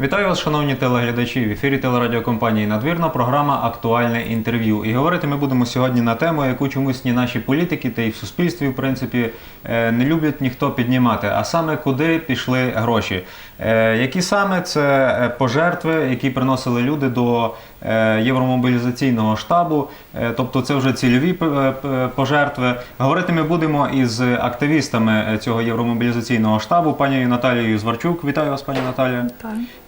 Вітаю вас, шановні телеглядачі. В ефірі телерадіокомпанії Надвірна програма Актуальне інтерв'ю. І говорити ми будемо сьогодні на тему, яку чомусь ні наші політики, та й в суспільстві, в принципі, е, не люблять ніхто піднімати. А саме куди пішли гроші? Е, Які саме це е, пожертви, які приносили люди до євромобілізаційного штабу? Е, Тобто це вже цільові е, пожертви. Говорити ми будемо із активістами е, цього євромобілізаційного штабу, пані Наталією Зварчук. Вітаю вас, пані Наталія.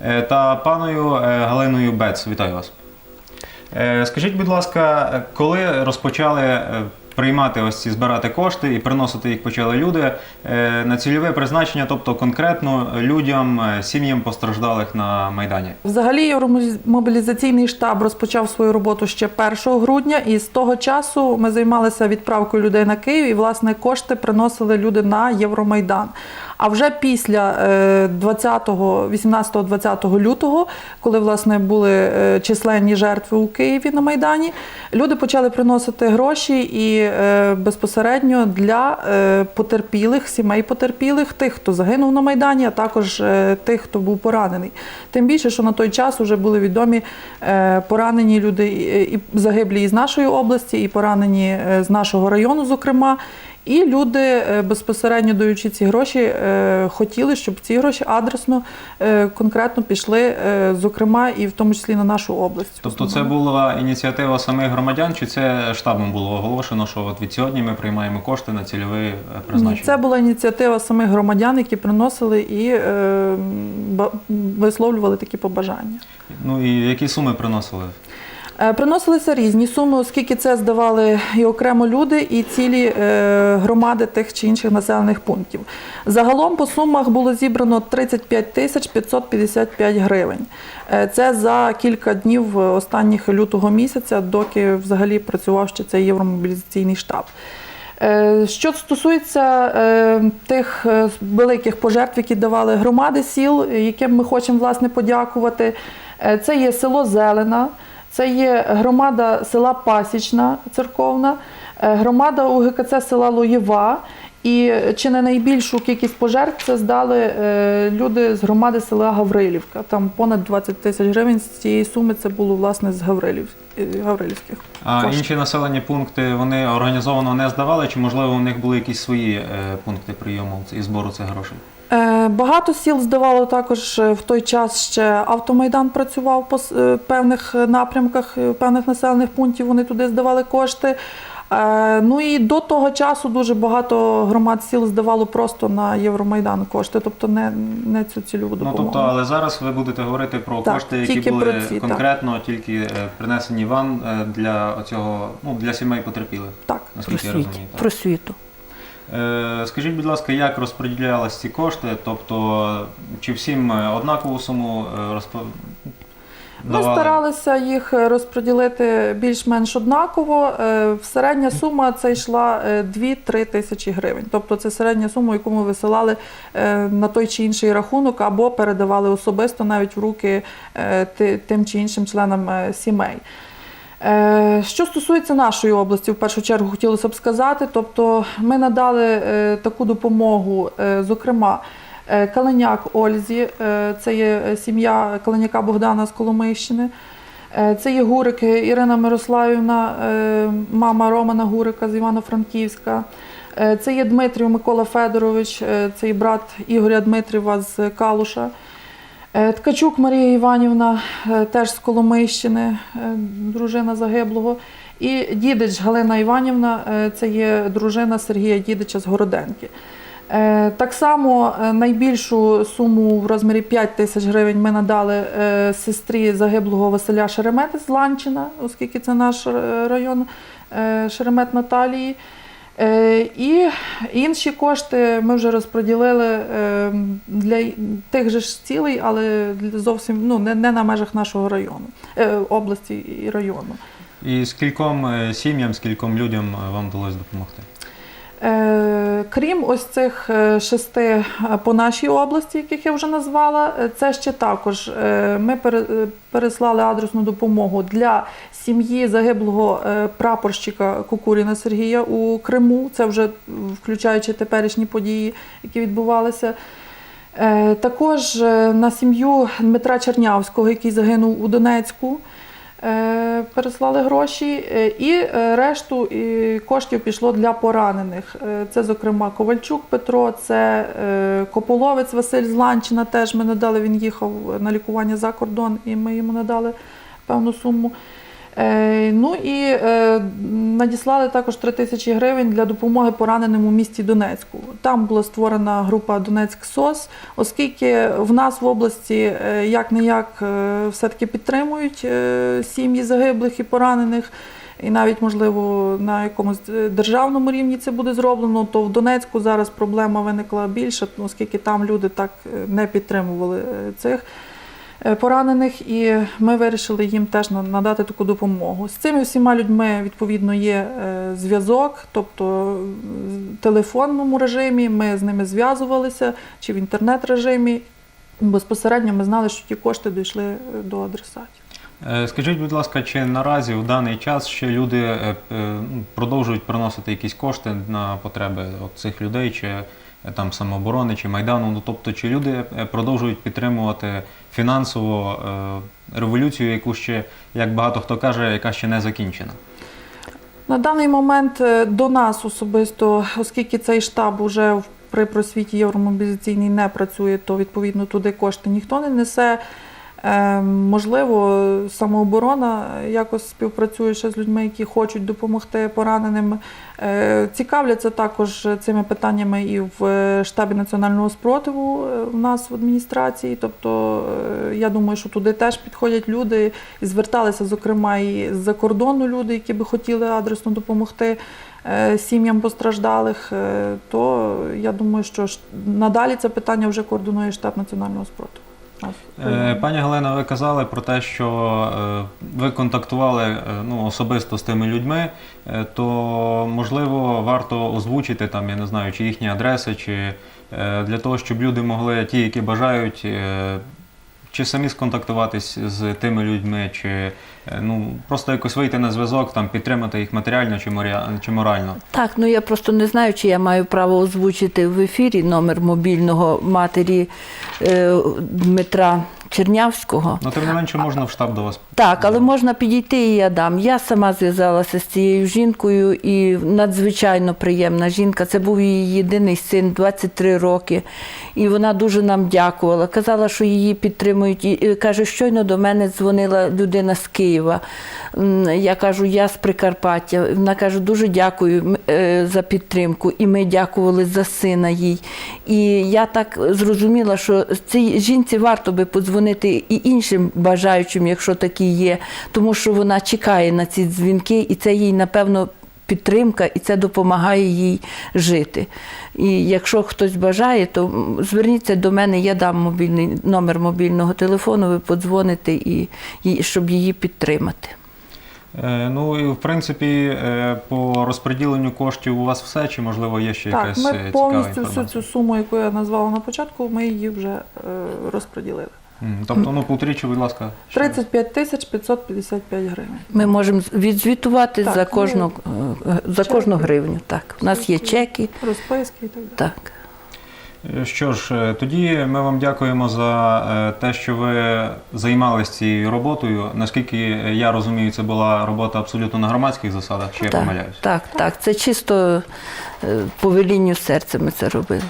Е, та паною е, Галиною Бец. Вітаю вас. Е, Скажіть, будь ласка, е, коли розпочали е, приймати ось ці збирати кошти і приносити їх почали люди е, на цільове призначення, тобто конкретно людям, е, сім'ям постраждалих на Майдані? Взагалі Євромобілізаційний штаб розпочав свою роботу ще 1 грудня, і з того часу ми займалися відправкою людей на Київ, і власне кошти приносили люди на Євромайдан. А вже після е, 20-го, 18-20 лютого, коли власне були е, численні жертви у Києві на Майдані, люди почали приносити гроші і е, безпосередньо для е, потерпілих, сімей потерпілих, тих, хто загинув на Майдані, а також е, тих, хто був поранений. Тим більше, що на той час вже були відомі е, поранені люди, і загиблі із нашої області, і поранені е, з нашого району, зокрема. І люди е, безпосередньо даючи ці гроші, е, хотіли, щоб ці гроші адресно е, конкретно пішли, зокрема, і в тому числі на нашу область. Тобто це була ініціатива самих громадян, чи це штабом було оголошено, що от від сьогодні ми приймаємо кошти на цільове е, призначення? Це була ініціатива самих громадян, які приносили і висловлювали такі побажання. Ну і які суми приносили? Е, Приносилися різні суми, оскільки це здавали і окремо люди, і цілі е, громади тих чи інших населених пунктів. Загалом по сумах було зібрано 35 тисяч 555 гривень. Е, Це за кілька днів останніх лютого місяця, доки взагалі працював ще цей євромобілізаційний штаб. Що стосується тих великих пожертв, які давали громади сіл, яким ми хочемо власне подякувати, це є село Зелена, це є громада села Пасічна церковна, е, громада УГКЦ села Лоєва. І чи не найбільшу кількість пожертв це здали е, люди з громади села Гаврилівка. Там понад 20 тисяч гривень з цієї суми це було власне з Гаврилів, е, Гаврилівських. А коштів. інші населені пункти вони організовано не здавали, чи можливо у них були якісь свої е, пункти прийому і збору цих грошей? Е, Багато сіл здавало також е, в той час ще автомайдан працював по с- е, певних напрямках, певних населених пунктів. Вони туди здавали кошти. Ну і до того часу дуже багато громад сіл здавало просто на Євромайдан кошти, тобто не, не цю цільову Ну тобто, але зараз ви будете говорити про Так, кошти, які були ці, так. конкретно тільки е, принесені вам для оцього, ну для сімей потерпілих. Так. Наскільки я розумію. так. просвіту. Е, Скажіть, будь ласка, як розподілялись ці кошти? Тобто, чи всім однакову суму е, розпо... Ми давали? старалися їх розподілити більш-менш однаково. Е, Середня сума це йшла е, 2-3 тисячі гривень. Тобто це середня сума, яку ми висилали на той чи інший рахунок, або передавали особисто навіть в руки тим чи іншим членам сімей. Е, Що стосується нашої області, в першу чергу хотілося б сказати, тобто ми надали е, таку допомогу, е, зокрема, Каленяк Ользі, це є сім'я Каленяка Богдана з Коломийщини. Це є Гурик Ірина Мирославівна, мама Романа Гурика з Івано-Франківська. Це є Дмитрів Микола Федорович, це є брат Ігоря Дмитріва з Калуша. Е, Ткачук Марія Іванівна, е, теж з Коломийщини, е, дружина загиблого. І Дідич Галина Іванівна, це є дружина Сергія Дідича з Городенки. Так само найбільшу суму в розмірі 5 тисяч гривень ми надали сестрі загиблого Василя Шеремети з Ланчина, оскільки це наш район Шеремет Наталії. Е, І інші кошти ми вже розподілили е, для тих же ж цілей, але зовсім ну, не, не на межах нашого району, е, області і району. І скільком сім'ям, скільком людям вам вдалося допомогти? Е, Крім ось цих е, шести е, по нашій області, яких я вже назвала, це ще також ми переслали адресну допомогу для сім'ї загиблого прапорщика Кукуріна Сергія у Криму. Це вже включаючи теперішні події, які відбувалися. Також на сім'ю Дмитра Чернявського, який загинув у Донецьку, переслали гроші, Е, і е, решту коштів пішло для поранених. Е, Це, зокрема, Ковальчук Петро, це е, Кополовець Василь Зланчина. Теж ми надали. Він їхав на лікування за кордон, і ми йому надали певну суму. Е, Ну і е, надіслали також 3 тисячі гривень для допомоги пораненим у місті Донецьку. Там була створена група Донецьк СОС, оскільки в нас в області як не як все-таки підтримують е, сім'ї загиблих і поранених. І навіть можливо на якомусь державному рівні це буде зроблено, то в Донецьку зараз проблема виникла більше, оскільки там люди так не підтримували цих поранених, і ми вирішили їм теж на- надати таку допомогу. З цими всіма людьми відповідно є е, зв'язок, тобто в телефонному режимі ми з ними зв'язувалися чи в інтернет-режимі. Безпосередньо ми знали, що ті кошти дійшли е, до адресатів. Е, Скажіть, будь ласка, чи наразі в даний час ще люди е, е, продовжують приносити якісь кошти на потреби цих людей, чи е, там самооборони, чи майдану? Ну тобто, чи люди е, продовжують підтримувати фінансово е, революцію, яку ще, як багато хто каже, яка ще не закінчена? На даний момент е, до нас особисто, оскільки цей штаб уже в- при просвіті євромобілізаційній не працює, то відповідно туди кошти ніхто не несе. Е, Можливо, самооборона якось співпрацює ще з людьми, які хочуть допомогти пораненим. Е, Цікавляться також цими питаннями і в штабі національного спротиву е, в нас в адміністрації. Тобто, я думаю, що туди теж підходять люди і зверталися, зокрема, і з-за кордону люди, які би хотіли адресно допомогти сім'ям постраждалих. То я думаю, що надалі це питання вже координує штаб національного спротиву. Е, Пані Галина, ви казали про те, що е, ви контактували е, ну, особисто з тими людьми, то можливо варто озвучити там, я не знаю, чи їхні адреси, чи для того, щоб люди могли, ті, які бажають, чи самі сконтактуватись з тими людьми, чи е, ну, просто якось вийти на зв'язок, там, підтримати їх матеріально чи, чи морально. Так, ну я просто не знаю, чи я маю право озвучити в ефірі номер мобільного матері е, Дмитра Чернявського. Ну, тим не менше, можна в штаб до вас. Так, але можна підійти і я дам. Я сама зв'язалася з цією жінкою і надзвичайно приємна жінка. Це був її єдиний син, 23 роки. І вона дуже нам дякувала. Казала, що її підтримують. І і каже, щойно до мене дзвонила людина з Києва. Я кажу, я з Прикарпаття. Вона каже, дуже дякую е, за підтримку. І ми дякували за сина їй. І я так зрозуміла, що цій жінці варто би подзвонити і іншим бажаючим, якщо такі є, тому що вона чекає на ці дзвінки, і це їй, напевно, підтримка, і це допомагає їй жити. І якщо хтось бажає, то зверніться до мене, я дам мобільний номер мобільного телефону, ви подзвоните, і, і щоб її підтримати. Е, Ну і в принципі е, по розподіленню коштів у вас все, чи можливо є ще Так, якась ми е, повністю всю цю суму, яку я назвала на початку, ми її вже розподілили. М, Тобто, ну повторіть, будь ласка. ще раз. 35 тисяч 555 гривень. Ми можемо відзвітувати Так, за кожну, е, за кожну гривню. Так, у нас є чеки. Розписки і так далі. Так. Що ж, е, тоді ми вам дякуємо за е, те, що ви займалися цією роботою. Наскільки е, я розумію, це була робота абсолютно на громадських засадах, чи я так, помиляюсь? так, так. Це чисто е, по велінню серця ми це робили.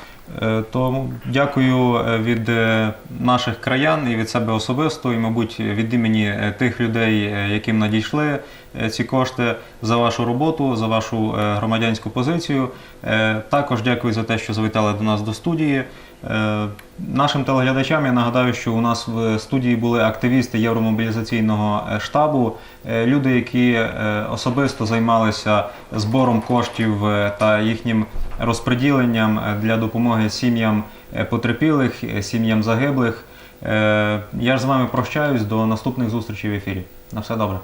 Е, То дякую е, від е, наших краян і від себе особисто, і, мабуть, від імені тих людей, яким надійшли ці кошти за вашу роботу, за вашу е, громадянську позицію. Е, Також дякую за те, що завітали до нас до студії. Е, Нашим телеглядачам я нагадаю, що у нас в студії були активісти Євромобілізаційного е, штабу, е, люди, які е, особисто займалися збором коштів е, та їхнім розподіленням е, для допомоги сім'ям е, потерпілих, е, сім'ям загиблих. Е, Я ж з вами прощаюсь до наступних зустрічей в ефірі. На все добре.